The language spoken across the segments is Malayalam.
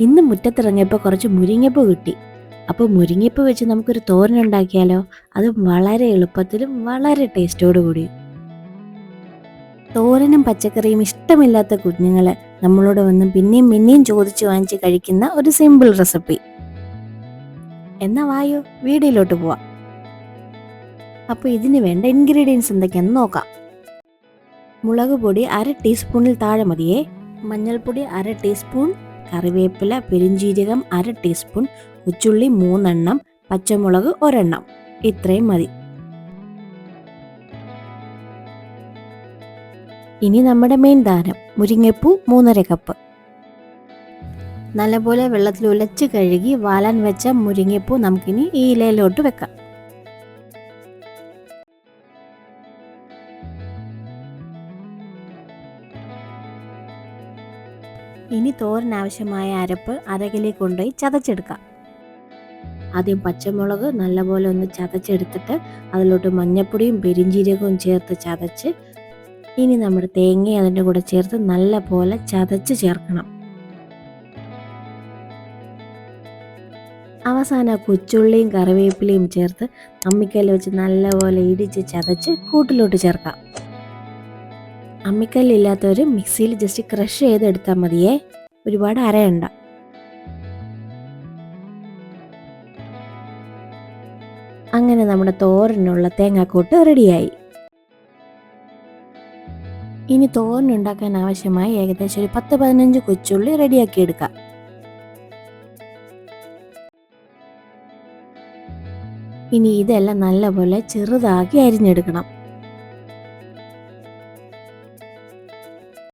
ഇന്ന് മുറ്റത്തിറങ്ങിയപ്പോൾ കുറച്ച് മുരിങ്ങപ്പ് കിട്ടി. അപ്പോൾ മുരിങ്ങപ്പ് വെച്ച് നമുക്കൊരു തോരൻ ഉണ്ടാക്കിയാലോ? അത് വളരെ എളുപ്പത്തിലും വളരെ ടേസ്റ്റോടു കൂടി. തോരനും പച്ചക്കറിയും ഇഷ്ടമില്ലാത്ത കുഞ്ഞുങ്ങൾ നമ്മളോട് വന്ന് പിന്നെയും പിന്നെയും ചോദിച്ചു വാങ്ങിച്ച് കഴിക്കുന്ന ഒരു സിമ്പിൾ റെസിപ്പി. എന്നാ വായോ വീഡിയോയിലോട്ട് പോവാം. അപ്പോൾ ഇതിന് വേണ്ട ഇൻഗ്രീഡിയൻസ് എന്തൊക്കെയാണെന്ന് നോക്കാം. മുളക് പൊടി അര ടീസ്പൂണിൽ താഴെ മതിയേ. മഞ്ഞൾപ്പൊടി അര ടീസ്പൂൺ കറിവേപ്പില പെരിഞ്ചീരകം അര ടീസ്പൂൺ ഉച്ചുള്ളി മൂന്നെണ്ണം പച്ചമുളക് ഒരെണ്ണം. ഇത്രയും മതി. ഇനി നമ്മുടെ മെയിൻ ദാനം മുരിങ്ങപ്പൂ മൂന്നര കപ്പ് നല്ലപോലെ വെള്ളത്തിൽ ഉലച്ച് കഴുകി വാലാൻ വെച്ച മുരിങ്ങപ്പൂ നമുക്കിനി ഈ ഇലയിലോട്ട് വെക്കാം. ഇനി തോരനാവശ്യമായ അരപ്പ് അരകിലേക്ക് കൊണ്ടുപോയി ചതച്ചെടുക്കാം. ആദ്യം പച്ചമുളക് നല്ലപോലെ ഒന്ന് ചതച്ചെടുത്തിട്ട് അതിലോട്ട് മഞ്ഞപ്പൊടിയും പെരിഞ്ചീരകവും ചേർത്ത് ചതച്ച് ഇനി നമ്മുടെ തേങ്ങ അതിന്റെ കൂടെ ചേർത്ത് നല്ലപോലെ ചതച്ച് ചേർക്കണം. അവസാന കൊച്ചുള്ളിയും കറിവേപ്പിലയും ചേർത്ത് അമ്മിക്കല്ല് വെച്ച് നല്ലപോലെ ഇടിച്ച് ചതച്ച് കൂട്ടിലോട്ട് ചേർക്കാം. അമ്മിക്കല്ലില്ലാത്തവർ മിക്സിയിൽ ജസ്റ്റ് ക്രഷ് ചെയ്തെടുത്താൽ മതിയേ. ഒരുപാട് അരയണ്ട. അങ്ങനെ നമ്മുടെ തോരനുള്ള തേങ്ങാക്കൂട്ട് റെഡിയായി. ഇനി തോരനുണ്ടാക്കാൻ ആവശ്യമായി ഏകദേശം ഒരു പത്ത് പതിനഞ്ച് കൊച്ചുള്ളി റെഡിയാക്കി എടുക്കാം. ഇനി ഇതെല്ലാം നല്ലപോലെ ചെറുതാക്കി അരിഞ്ഞെടുക്കണം.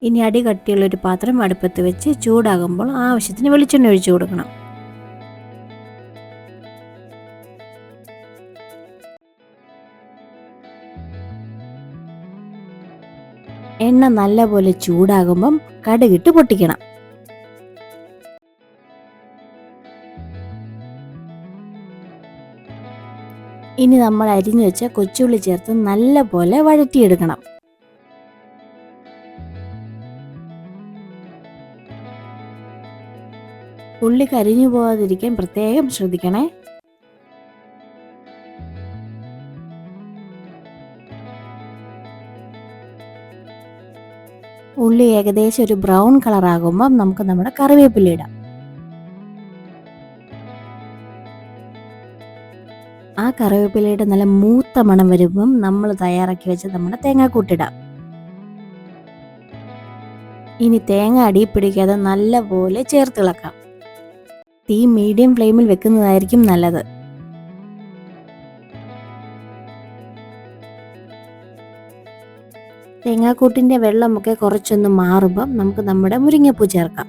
ഇനി അടി കട്ടിയുള്ള ഒരു പാത്രം അടുപ്പത്ത് വെച്ച് ചൂടാകുമ്പോൾ ആവശ്യത്തിന് വെളിച്ചെണ്ണ ഒഴിച്ചു കൊടുക്കണം. എണ്ണ നല്ലപോലെ ചൂടാകുമ്പം കടുകിട്ട് പൊട്ടിക്കണം. ഇനി നമ്മൾ അരിഞ്ഞു വെച്ച കൊച്ചുള്ളി ചേർത്ത് നല്ലപോലെ വഴറ്റിയെടുക്കണം. ഉള്ളി കരിഞ്ഞു പോകാതിരിക്കാൻ പ്രത്യേകം ശ്രദ്ധിക്കണേ. ഉള്ളി ഏകദേശം ഒരു ബ്രൗൺ കളർ ആകുമ്പോൾ നമുക്ക് നമ്മുടെ കറിവേപ്പില ഇടാം. ആ കറിവേപ്പിലയുടെ നല്ല മൂത്ത മണം വരുമ്പം നമ്മൾ തയ്യാറാക്കി വെച്ച നമ്മുടെ തേങ്ങാക്കൂട്ടിടാം ഇനി തേങ്ങ അടിയിൽ പിടിക്കാതെ നല്ലപോലെ ചേർത്തിളക്കാം തീ മീഡിയം ഫ്ലെയിമിൽ വെക്കുന്നതായിരിക്കും നല്ലത്. തേങ്ങാക്കൂട്ടിന്റെ വെള്ളമൊക്കെ കുറച്ചൊന്ന് മാറുമ്പം നമുക്ക് നമ്മുടെ മുരിങ്ങപ്പൂ ചേർക്കാം.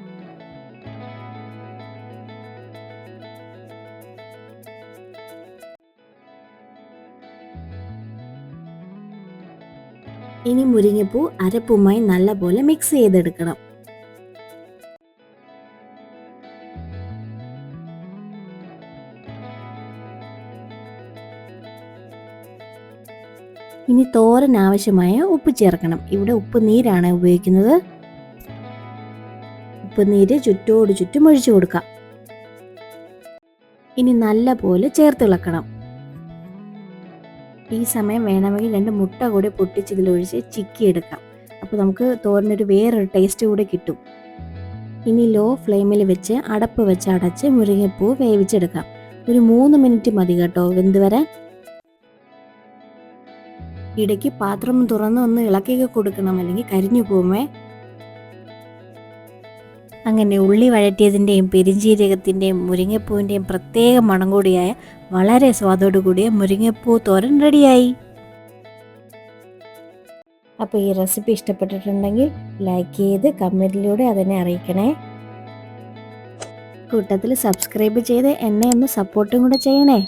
ഇനി മുരിങ്ങപ്പൂ അരപ്പുമായി നല്ലപോലെ മിക്സ് ചെയ്തെടുക്കണം. ഇനി തോരൻ ആവശ്യമായ ഉപ്പ് ചേർക്കണം. ഇവിടെ ഉപ്പ് നീരാണ് ഉപയോഗിക്കുന്നത്. ഉപ്പ് നീര് ചുറ്റോട് ചുറ്റും ഒഴിച്ചു കൊടുക്കാം. ഇനി നല്ല പോലെ ചേർത്തിളക്കണം ഈ സമയം വേണമെങ്കിൽ രണ്ട് മുട്ട കൂടി പൊട്ടിച്ച് ഇതിലൊഴിച്ച് ചിക്കി എടുക്കാം. അപ്പോൾ നമുക്ക് തോരനൊരു വേറൊരു ടേസ്റ്റ് കൂടി കിട്ടും. ഇനി ലോ ഫ്ലെയിമിൽ വെച്ച് അടപ്പ് വെച്ച് അടച്ച് മുരിങ്ങപ്പൂ വേവിച്ചെടുക്കാം. ഒരു മൂന്ന് മിനിറ്റ് മതി കേട്ടോ. വെന്ത് വരാൻ. ഇടയ്ക്ക് പാത്രം തുറന്ന് ഒന്ന് ഇളക്കിയൊക്കെ കൊടുക്കണം അല്ലെങ്കിൽ കരിഞ്ഞു പോകുമേ. അങ്ങനെ ഉള്ളി വഴറ്റിയതിന്റെയും പെരിഞ്ചീരകത്തിന്റെയും മുരിങ്ങപ്പൂവിന്റെയും പ്രത്യേക മണം കൂടിയായ വളരെ സ്വാദോടു കൂടിയ മുരിങ്ങപ്പൂ തോരൻ റെഡിയായി. അപ്പോൾ ഈ റെസിപ്പി ഇഷ്ടപ്പെട്ടിട്ടുണ്ടെങ്കിൽ ലൈക്ക് ചെയ്ത് കമന്റിലൂടെ അതിനെ അറിയിക്കണേ. കൂട്ടത്തിൽ സബ്സ്ക്രൈബ് ചെയ്ത് എന്നെ ഒന്ന് സപ്പോർട്ടും കൂടെ ചെയ്യണേ.